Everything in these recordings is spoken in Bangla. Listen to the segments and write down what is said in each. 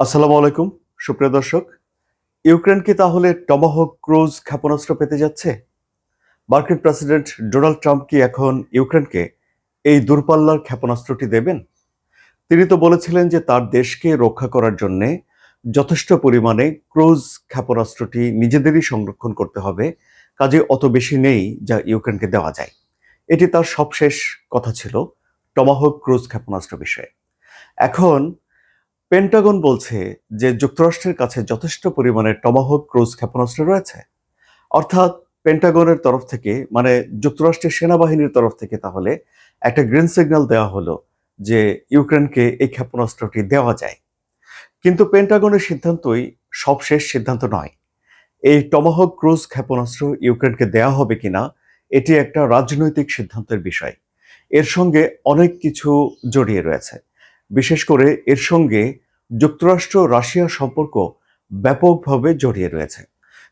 আসসালামু আলাইকুম, সুপ্রিয় দর্শক। ইউক্রেন কি তাহলে টমাহক ক্রুজ ক্ষেপণাস্ত্র পেতে যাচ্ছে? মার্কিন প্রেসিডেন্ট ডোনাল্ড ট্রাম্প কি এখন ইউক্রেনকে এই দূরপাল্লার ক্ষেপণাস্ত্রটি দেবেন? তিনি তো বলেছিলেন যে তার দেশকে রক্ষা করার জন্য যথেষ্ট পরিমাণে ক্রুজ ক্ষেপণাস্ত্রটি নিজেদেরই সংরক্ষণ করতে হবে, কাজে অত বেশি নেই যা ইউক্রেনকে দেওয়া যায়। এটি তার সবশেষ কথা ছিল টমাহক ক্রুজ ক্ষেপণাস্ত্র বিষয়ে। এখন পেন্টাগন বলছে যে যুক্তরাষ্ট্রের কাছে যথেষ্ট পরিমাণে টমাহক ক্রুজ ক্ষেপণাস্ত্র রয়েছে। অর্থাৎ পেন্টাগনের তরফ থেকে মানে যুক্তরাষ্ট্রের সেনাবাহিনীর তরফ থেকে তাহলে একটা গ্রিন সিগন্যাল দেওয়া হলো যে ইউক্রেনকে এই ক্ষেপণাস্ত্রটি দেওয়া যায়। কিন্তু পেন্টাগনের সিদ্ধান্তই সবশেষ সিদ্ধান্ত নয়। এই টমাহক ক্রুজ ক্ষেপণাস্ত্র ইউক্রেনকে দেওয়া হবে কিনা, এটি একটা রাজনৈতিক সিদ্ধান্তের বিষয়। এর সঙ্গে অনেক কিছু জড়িয়ে রয়েছে। বিশেষ করে এর সঙ্গে যুক্তরাষ্ট্র রাশিয়ার সম্পর্ক ব্যাপকভাবে জড়িয়ে রয়েছে।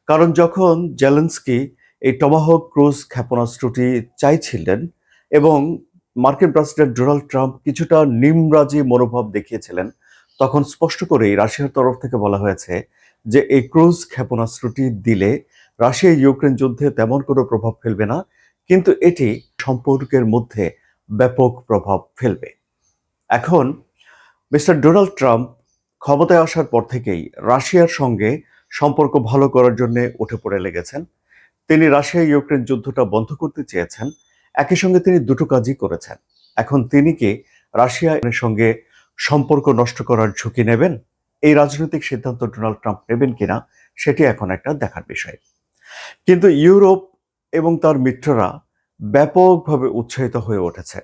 কারণ যখন জেলেন্সকি এই টমাহক ক্রুজ ক্ষেপণাস্ত্রটি চাইছিলেন এবং মার্কিন প্রেসিডেন্ট ডোনাল্ড ট্রাম্প কিছুটা নিমরাজি মনোভাব দেখিয়েছিলেন, তখন স্পষ্ট করেই রাশিয়ার তরফ থেকে বলা হয়েছে যে এই ক্রুজ ক্ষেপণাস্ত্রটি দিলে রাশিয়া ইউক্রেন যুদ্ধে তেমন কোনো প্রভাব ফেলবে না, কিন্তু এটি সম্পর্কের মধ্যে ব্যাপক প্রভাব ফেলবে। এখন মিস্টার ডোনাল্ড ট্রাম্প ক্ষমতায় আসার পর থেকেই রাশিয়ার সঙ্গে সম্পর্ক ভালো করার জন্য উঠে পড়ে লেগেছেন। তিনি রাশিয়া ইউক্রেন যুদ্ধটা বন্ধ করতে চেয়েছেন। একই সঙ্গে তিনি দুটো কাজই করেছেন। এখন তিনি কি রাশিয়া সঙ্গে সম্পর্ক নষ্ট করার ঝুঁকি নেবেন? এই রাজনৈতিক সিদ্ধান্ত ডোনাল্ড ট্রাম্প নেবেন কিনা সেটি এখন একটা দেখার বিষয়। কিন্তু ইউরোপ এবং তার মিত্ররা ব্যাপকভাবে উৎসাহিত হয়ে উঠেছে।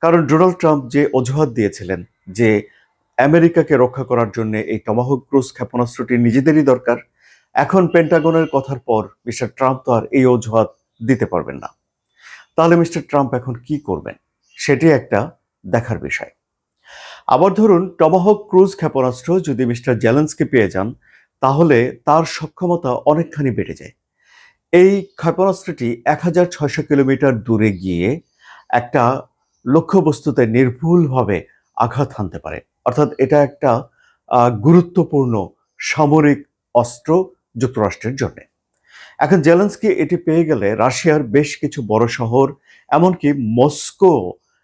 কারণ ডোনাল্ড ট্রাম্প যে অজুহাত দিয়েছিলেন যে আমেরিকাকে রক্ষা করার জন্য এই টমাহক ক্রুজ ক্ষেপণাস্ত্রটি নিজেদেরই দরকার। এখন পেন্টাগনের কথার পর মিস্টার ট্রাম্প তো আর এই অজুহাত দিতে পারবেন না। তাহলে মিস্টার ট্রাম্প এখন কি করবেন? সেটি একটা দেখার বিষয়। আবার ধরুন টমাহক ক্রুজ ক্ষেপণাস্ত্র যদি মিস্টার জ্যালেন্সকে পেয়ে যান, তাহলে তার সক্ষমতা অনেকখানি বেড়ে যায়। এই ক্ষেপণাস্ত্রটি এক হাজার ছয়শো কিলোমিটার দূরে গিয়ে একটা লক্ষ্যবস্তুতে নির্ভুলভাবে আঘাত হানতে পারে। অর্থাৎ এটা একটা গুরুত্বপূর্ণ সামরিক অস্ত্র যুক্তরাষ্ট্রের জন্য। এখন জেলেন্সকি এটি পেয়ে গেলে রাশিয়ার বেশ কিছু বড় শহর, এমনকি মস্কো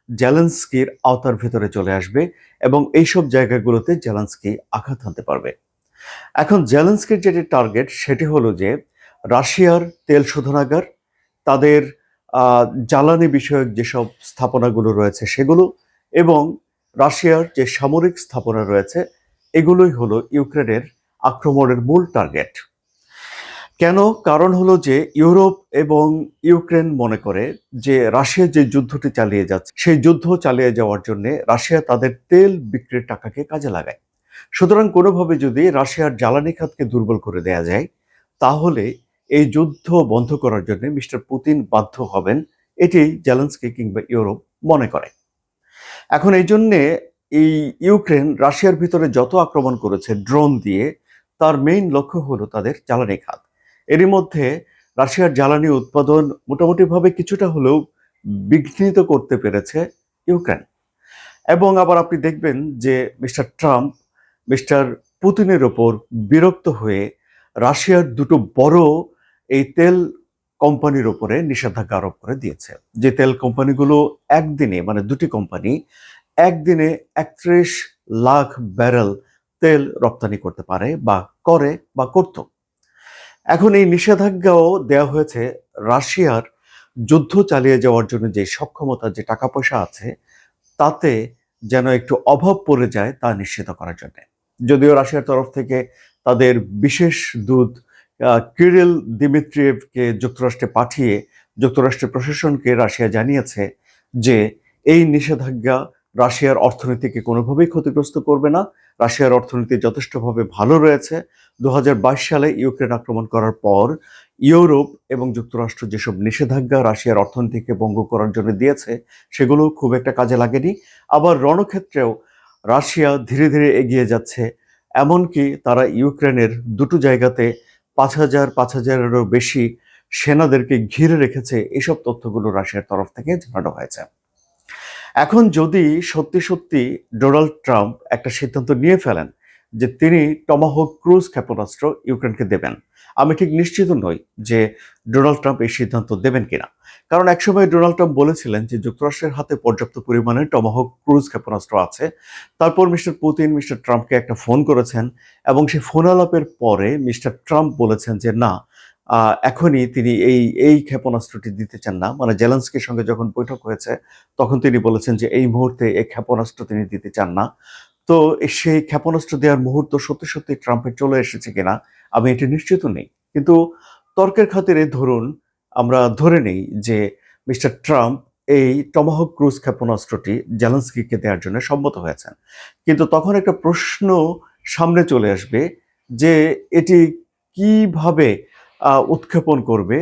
জেলেন্সকির আওতার ভেতরে চলে আসবে এবং এইসব জায়গাগুলোতে জেলেন্সকি আঘাত হানতে পারবে। এখন জেলেন্সকির যেটি টার্গেট সেটি হলো যে রাশিয়ার তেল শোধনাগার, তাদের জ্বালানি বিষয়ক যেসব স্থাপনাগুলো রয়েছে সেগুলো এবং রাশিয়ার যে সামরিক স্থাপনা রয়েছে, এগুলোই হলো ইউক্রেনের আক্রমণের মূল টার্গেট কেন? কারণ হলো যে ইউরোপ এবং ইউক্রেন মনে করে যে রাশিয়া যে যুদ্ধটি চালিয়ে যাচ্ছে, সেই যুদ্ধ চালিয়ে যাওয়ার জন্য রাশিয়া তাদের তেল বিক্রির টাকাকে কাজে লাগায়। সুতরাং কোনোভাবে যদি রাশিয়ার জ্বালানি খাতকে দুর্বল করে দেয়া যায়, তাহলে এই যুদ্ধ বন্ধ করার জন্য মিস্টার পুতিন বাধ্য হবেন, এটি জেলেন্সকি কিংবা ইউরোপ মনে করে। এখন এই জন্যে এই ইউক্রেন রাশিয়ার ভিতরে যত আক্রমণ করেছে ড্রোন দিয়ে, তার মেইন লক্ষ্য হলো তাদের জ্বালানি খাত। এরই মধ্যে রাশিয়ার জ্বালানি উৎপাদন মোটামুটিভাবে কিছুটা হলেও বিঘ্নিত করতে পেরেছে ইউক্রেন। এবং আবার আপনি দেখবেন যে মিস্টার ট্রাম্প, মিস্টার পুতিনের ওপর বিরক্ত হয়ে রাশিয়ার দুটো বড় এই তেল কোম্পানির ওপরে নিষেধাজ্ঞা আরোপ করে দিয়েছে। যে তেল কোম্পানিগুলো একদিনে মানে দুটি কোম্পানি একদিনে একত্রিশ লাখ ব্যারেল তেল রপ্তানি করতে পারে বা করে বা করত। এখন এই নিষেধাজ্ঞাও দেওয়া হয়েছে রাশিয়ার যুদ্ধ চালিয়ে যাওয়ার জন্য যে সক্ষমতা যে টাকা পয়সা আছে তাতে যেন একটু অভাব পড়ে যায় তা নিশ্চিত করার জন্য। যদিও রাশিয়ার তরফ থেকে তাদের বিশেষ আহ, কিরিল দিমিত্রিয়েভকে যুক্তরাষ্ট্রে পাঠিয়ে যুক্তরাষ্ট্রের প্রশাসনকে রাশিয়া জানিয়েছে যে এই নিষেধাজ্ঞা রাশিয়ার অর্থনীতিকে কোনোভাবেই ক্ষতিগ্রস্ত করবে না। রাশিয়ার অর্থনীতি যথেষ্টভাবে ভালো রয়েছে। দু হাজার বাইশ সালে ইউক্রেন আক্রমণ করার পর ইউরোপ এবং যুক্তরাষ্ট্র যেসব নিষেধাজ্ঞা রাশিয়ার অর্থনীতিকে ভঙ্গ করার জন্য দিয়েছে, সেগুলো খুব একটা কাজে লাগেনি। আবার রণক্ষেত্রেও রাশিয়া ধীরে ধীরে এগিয়ে যাচ্ছে। এমনকি তারা ইউক্রেনের দুটো জায়গাতে পাঁচ হাজার, পাঁচ হাজারেরও বেশি সেনাদেরকে ঘিরে রেখেছে এসব তথ্যগুলো রাশিয়ার তরফ থেকে জানানো হয়েছে। এখন যদি সত্যি সত্যি ডোনাল্ড ট্রাম্প একটা সিদ্ধান্ত নিয়ে ফেলেন যে তিনি টমাহক ক্রুজ ক্ষেপণাস্ত্র ইউক্রেনকে দেবেন। আমি ঠিক নিশ্চিত নই যে ডোনাল্ড ট্রাম্প এই সিদ্ধান্ত দেবেন কিনা। কারণ একসময় ডোনাল্ড ট্রাম্প বলেছিলেন যে যুক্তরাষ্ট্রের হাতে পর্যাপ্ত পরিমাণে টমাহক ক্রুজ ক্ষেপণাস্ত্র আছে। তারপর মিস্টার পুতিন, মিস্টার ট্রাম্পকে একটা ফোন করেছেন এবং সেই ফোন আলাপের পরে মিস্টার ট্রাম্প বলেছেন যে, না এখনই তিনি এই এই ক্ষেপণাস্ত্রটি দিতে চান না। মানে জেলেন্সকির সঙ্গে যখন বৈঠক হয়েছে, তখন তিনি বলেছেন যে, এই মুহূর্তে এই ক্ষেপণাস্ত্র তিনি দিতে চান না। তো সেই ক্ষেপণাস্ত্র দেওয়ার মুহূর্ত সত্যি সত্যি ট্রাম্পের চলে এসেছে কিনা, আমি এটি নিশ্চিত নেই। কিন্তু তর্কের খাতিরে ধরুন, আমরা ধরে নেই যে মিস্টার ট্রাম্প এই টমাহক ক্রুজ ক্ষেপণাস্ত্রটি জেলেন্সকিকে দেওয়ার জন্য সম্মত হয়েছেন। কিন্তু তখন একটা প্রশ্ন সামনে চলে আসবে যে এটি কীভাবে উৎক্ষেপণ করবে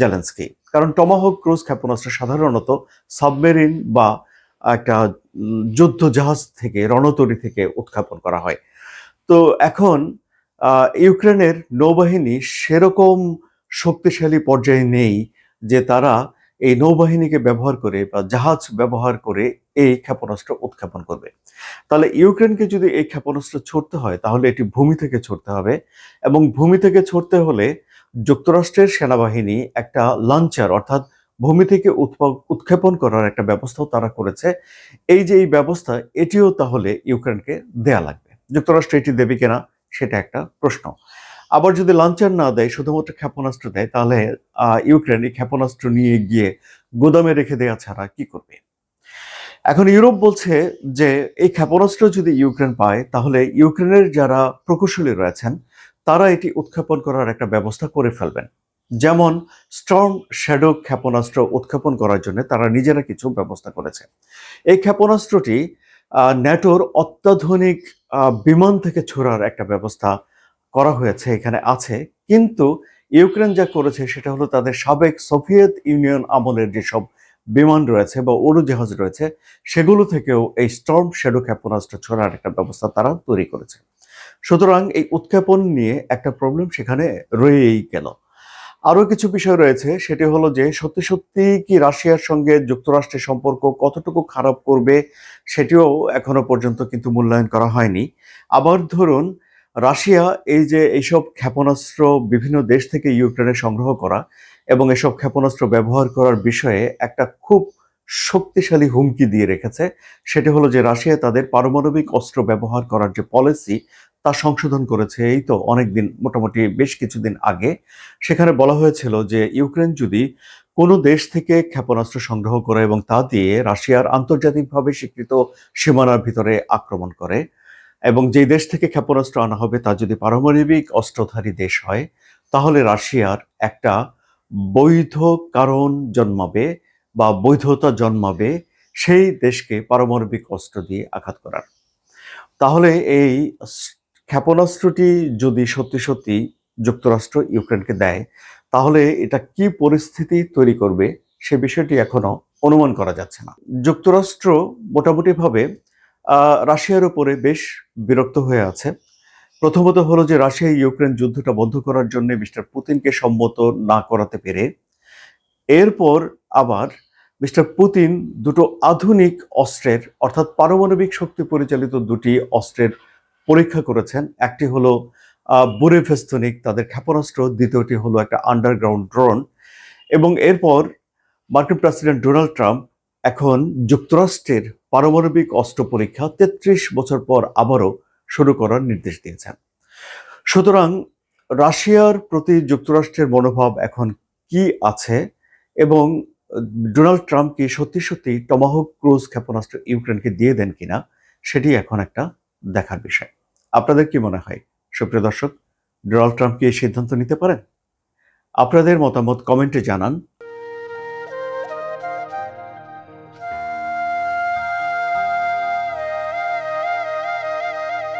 জেলেন্সকি? কারণ টমাহক ক্রুজ ক্ষেপণাস্ত্র সাধারণত সাবমেরিন বা একটা যুদ্ধ জাহাজ থেকে, রণতরী থেকে উৎক্ষেপণ করা হয়। তো এখন ইউক্রেনের নৌবাহিনী সেরকম শক্তিশালী পর্যায়ে নেই যে তারা এই নৌবাহিনীকে ব্যবহার করে বা জাহাজ ব্যবহার করে এই ক্ষেপণাস্ত্র উৎক্ষেপণ করবে। তাহলে ইউক্রেনকে যদি এই ক্ষেপণাস্ত্র ছড়তে হয়, তাহলে এটি ভূমি থেকে ছড়তে হবে এবং ভূমি থেকে ছড়তে হলে যুক্তরাষ্ট্রের সেনাবাহিনী একটা লঞ্চার অর্থাৎ ভূমি থেকে উৎক্ষেপণ করার একটা ব্যবস্থাও তারা করেছে। এই যে এই ব্যবস্থা, এটিও তাহলে ইউক্রেনকে দেয়া লাগবে। যুক্তরাষ্ট্র এটি দেবে কিনা, সেটা একটা প্রশ্ন। আবার যদি লঞ্চার না দেয়, শুধুমাত্র ক্ষেপণাস্ত্র দেয়, তাহলে ইউক্রেন এই ক্ষেপণাস্ত্র নিয়ে গিয়ে গোদামে রেখে দেওয়া ছাড়া কি করবে? এখন ইউরোপ বলছে যে, এই ক্ষেপণাস্ত্র যদি ইউক্রেন পায়, তাহলে ইউক্রেনের যারা প্রকৌশলী রয়েছেন, তারা এটি উৎক্ষেপণ করার একটা ব্যবস্থা করে ফেলবেন। যেমন স্টর্ম শ্যাডো ক্ষেপণাস্ত্র উৎক্ষেপণ করার জন্য তারা নিজেরা কিছু ব্যবস্থা করেছে। এই ক্ষেপণাস্ত্রটি ন্যাটোর অত্যাধুনিক বিমান থেকে ছোড়ার একটা ব্যবস্থা করা হয়েছে, এখানে আছে। কিন্তু ইউক্রেন যা করেছে সেটা হলো তাদের সাবেক সোভিয়েত ইউনিয়ন আমলের যেসব বিমান রয়েছে বা উড়োজাহাজ রয়েছে, সেগুলো থেকেও এই স্টর্ম শ্যাডো ক্ষেপণাস্ত্র ছোড়ার একটা ব্যবস্থা তারা তৈরি করেছে। সুতরাং এই উৎক্ষেপণ নিয়ে একটা প্রবলেম সেখানে রয়েই গেল। আরও কিছু বিষয় রয়েছে, সেটি হলো যে সত্যি সত্যি কি রাশিয়ার সঙ্গে যুক্তরাষ্ট্রের সম্পর্ক কতটুকু খারাপ করবে সেটিও এখনও পর্যন্ত কিন্তু মূল্যায়ন করা হয়নি। আবার ধরুন, রাশিয়া এই যে এইসব ক্ষেপণাস্ত্র বিভিন্ন দেশ থেকে ইউক্রেনে সংগ্রহ করা এবং এসব ক্ষেপণাস্ত্র ব্যবহার করার বিষয়ে একটা খুব শক্তিশালী হুমকি দিয়ে রেখেছে, সেটি হলো যে রাশিয়া তাদের পারমাণবিক অস্ত্র ব্যবহার করার যে পলিসি তা সংশোধন করেছে, এই তো অনেকদিন, মোটামুটি বেশ কিছুদিন আগে। সেখানে বলা হয়েছিল যে ইউক্রেন যদি কোনো দেশ থেকে ক্ষেপণাস্ত্র সংগ্রহ করে এবং তা দিয়ে রাশিয়ার আন্তর্জাতিকভাবে স্বীকৃত সীমানার ভিতরে আক্রমণ করে এবং যেই দেশ থেকে ক্ষেপণাস্ত্র আনা হবে তা যদি পারমাণবিক অস্ত্রধারী দেশ হয়, তাহলে রাশিয়ার একটা বৈধ কারণ জন্মাবে বা বৈধতা জন্মাবে সেই দেশকে পারমাণবিক অস্ত্র দিয়ে আঘাত করার। তাহলে এই ক্ষেপণাস্ত্রটি যদি সত্যি সত্যি যুক্তরাষ্ট্র ইউক্রেনকে দেয়, তাহলে এটা কি পরিস্থিতি তৈরি করবে সে বিষয়টি এখনও অনুমান করা যাচ্ছে না। যুক্তরাষ্ট্র মোটামুটিভাবে রাশিয়ার উপরে বেশ বিরক্ত হয়ে আছে। প্রথমত হলো যে রাশিয়া ইউক্রেন যুদ্ধটা বন্ধ করার জন্য মিস্টার পুতিনকে সম্মত না করাতে পেরে, এরপর আবার মিস্টার পুতিন দুটো আধুনিক অস্ত্রের, অর্থাৎ পারমাণবিক শক্তি পরিচালিত দুটি অস্ত্রের পরীক্ষা করেছেন। একটি হলো বুরেভেস্তনিক তাদের ক্ষেপণাস্ত্র। দ্বিতীয়টি হলো একটা আন্ডারগ্রাউন্ড ড্রোন এবং এরপর মার্কিন প্রেসিডেন্ট ডোনাল্ড ট্রাম্প এখন যুক্তরাষ্ট্রের পারমাণবিক অস্ত্র পরীক্ষা তেত্রিশ বছর পর আবারও শুরু করার নির্দেশ দিয়েছেন। সুতরাং রাশিয়ার প্রতি যুক্তরাষ্ট্রের মনোভাব এখন কি আছে? এবং ডোনাল্ড ট্রাম্প কি সত্যি সত্যি টমাহক ক্রুজ ক্ষেপণাস্ত্র ইউক্রেনকে দিয়ে দেন কিনা? সেটি এখন একটা দেখার বিষয়। আপনাদের কি মনে হয়? সুপ্রিয় দর্শক, ডোনাল্ড ট্রাম্প কি এই সিদ্ধান্ত নিতে পারেন? আপনাদের মতামত কমেন্টে জানান।